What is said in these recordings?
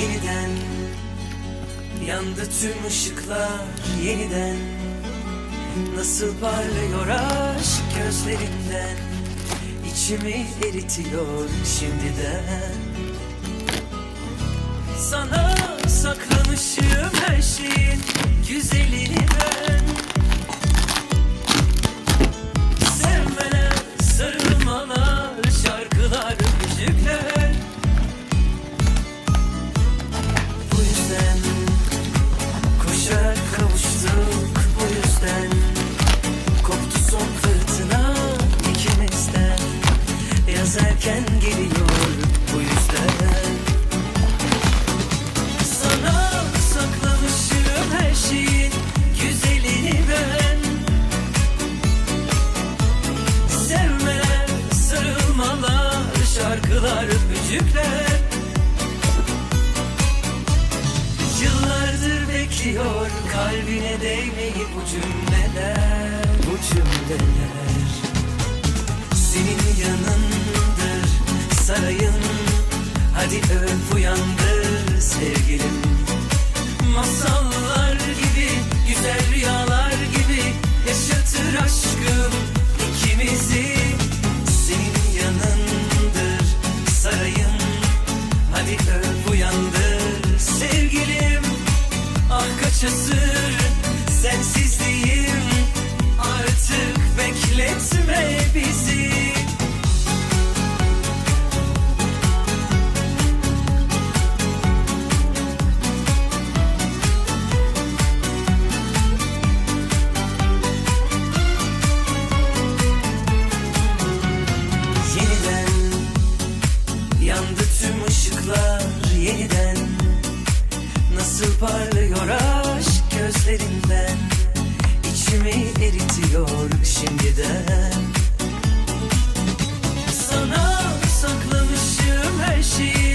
yeniden. Yandı tüm ışıklar yeniden. Nasıl parlıyor aşk gözlerinden? İçimi eritiyor şimdiden. Sana saklamışım yeniden. Nasıl parlıyor aşk gözlerinden? İçimi eritiyor şimdiden. Sana saklamışım her şeyin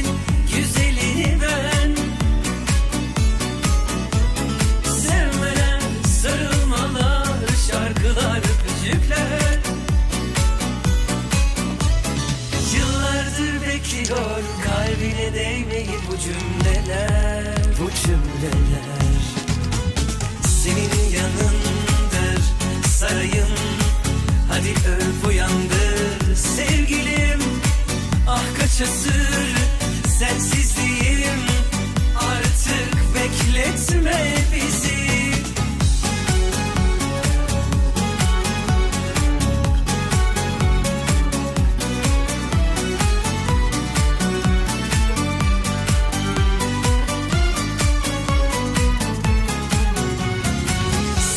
Asır sensizliğim Artık bekletme bizi.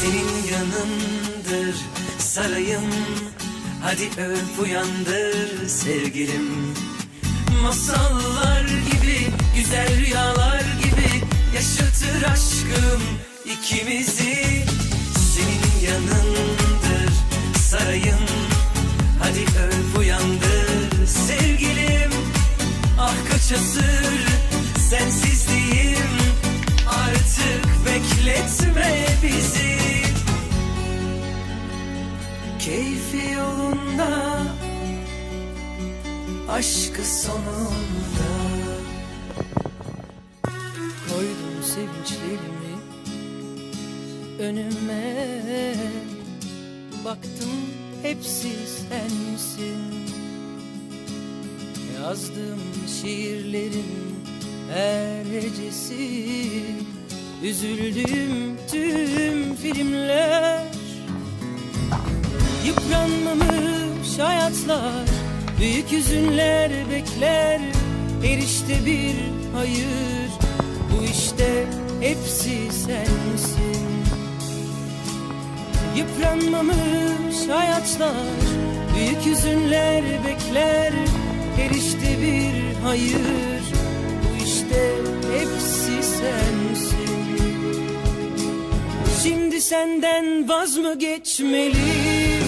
Senin yanındır sarayım. Hadi öp uyandır sevgilim Masallar gibi güzel rüyalar gibi Yaşatır aşkım ikimizi. Senin yanındır sarayım. Hadi öp uyandır sevgilim. Ah kaç asır sensizliğim. Artık bekletme bizi. Keyfi yolunda Aşkı sonunda. Koydum sevinçlerimi Önüme. Baktım hepsi sensin. Yazdığım şiirlerin her hecesi. Üzüldüğüm tüm filmler. Yıpranmamış hayatlar Büyük hüzünler bekler Her işte bir hayır. Bu işte hepsi sensin. Yıpranmamış hayatlar Büyük hüzünler bekler Her işte bir hayır. Bu işte hepsi sensin. Şimdi senden vaz mı geçmeli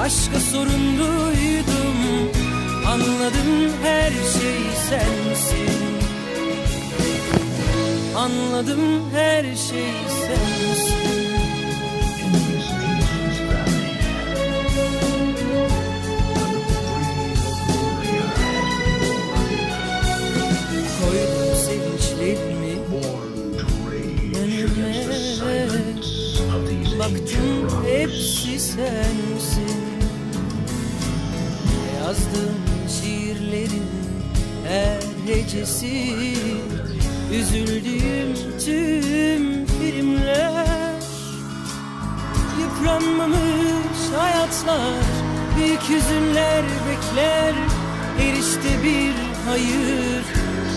Aşka sorumluydum Anladım her şey sensin. Anladım her şey sensin. Koydum sevinçlerimi these Baktım hepsi sensin Yazdığım şiirlerin her hecesi Üzüldüğüm tüm filmler Yıpranmamış hayatlar Büyük hüzünler bekler. Her işte bir hayır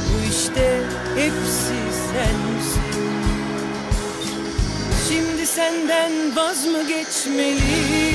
Bu işte hepsi sensin. Şimdi senden vaz mı geçmeli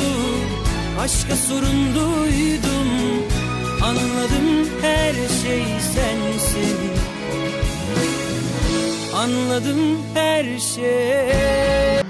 Aşka sorumluydum Anladım her şey sensin. Anladım her şey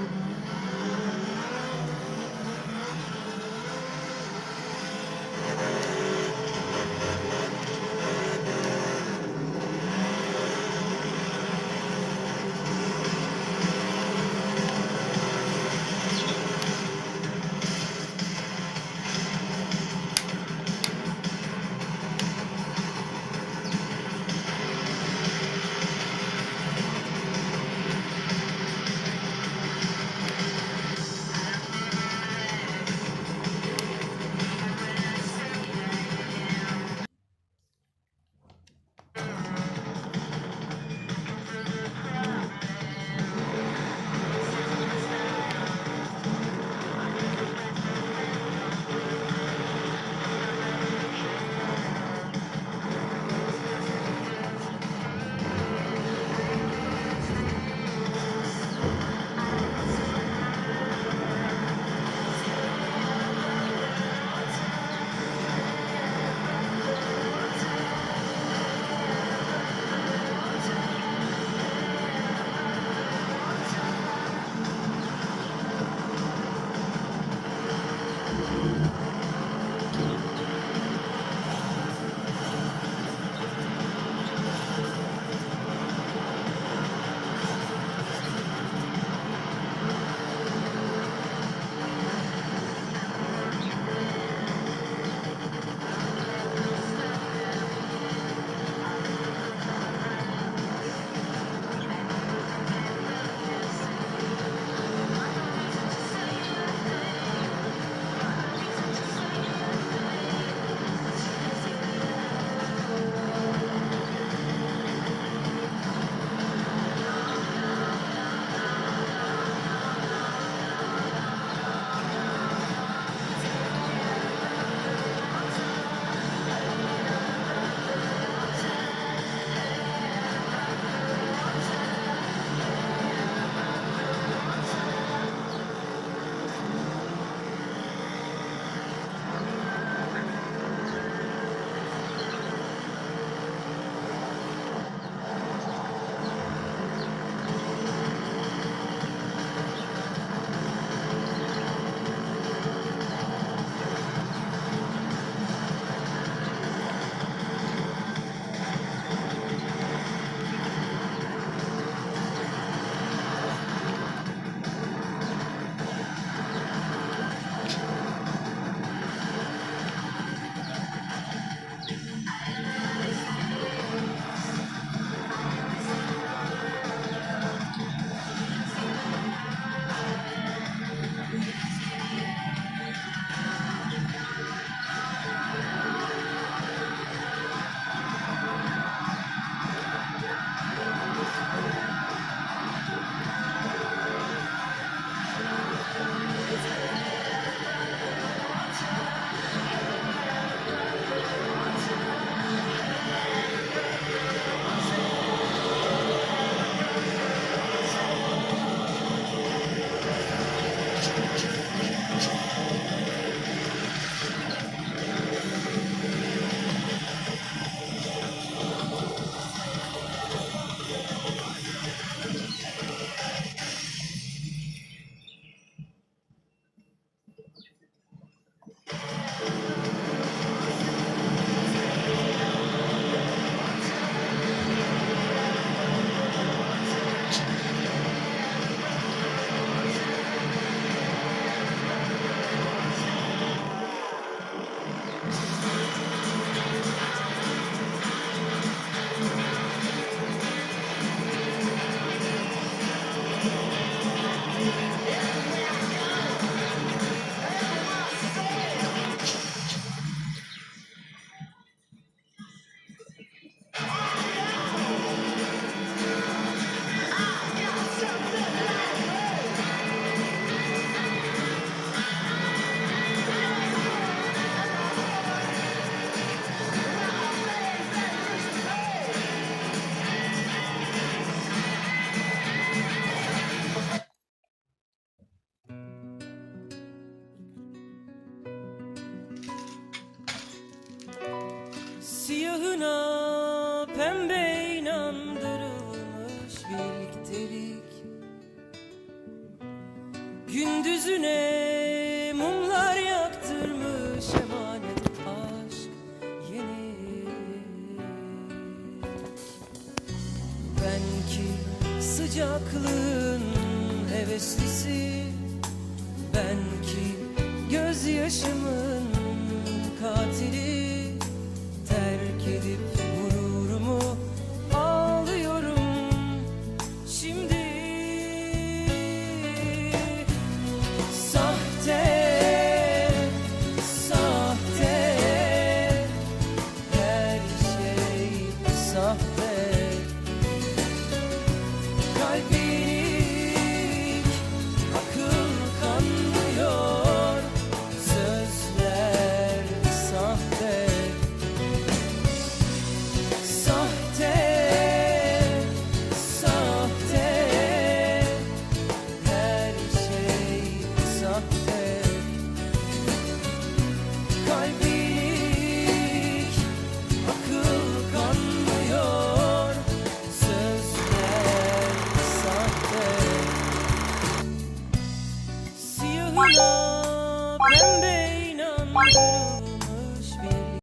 pembe inandırılmış birliktelik Gündüzüne mumlar yaktırmış emanet aşk yeni. Ben ki sıcaklığın heveslisi Ben ki gözyaşımın katili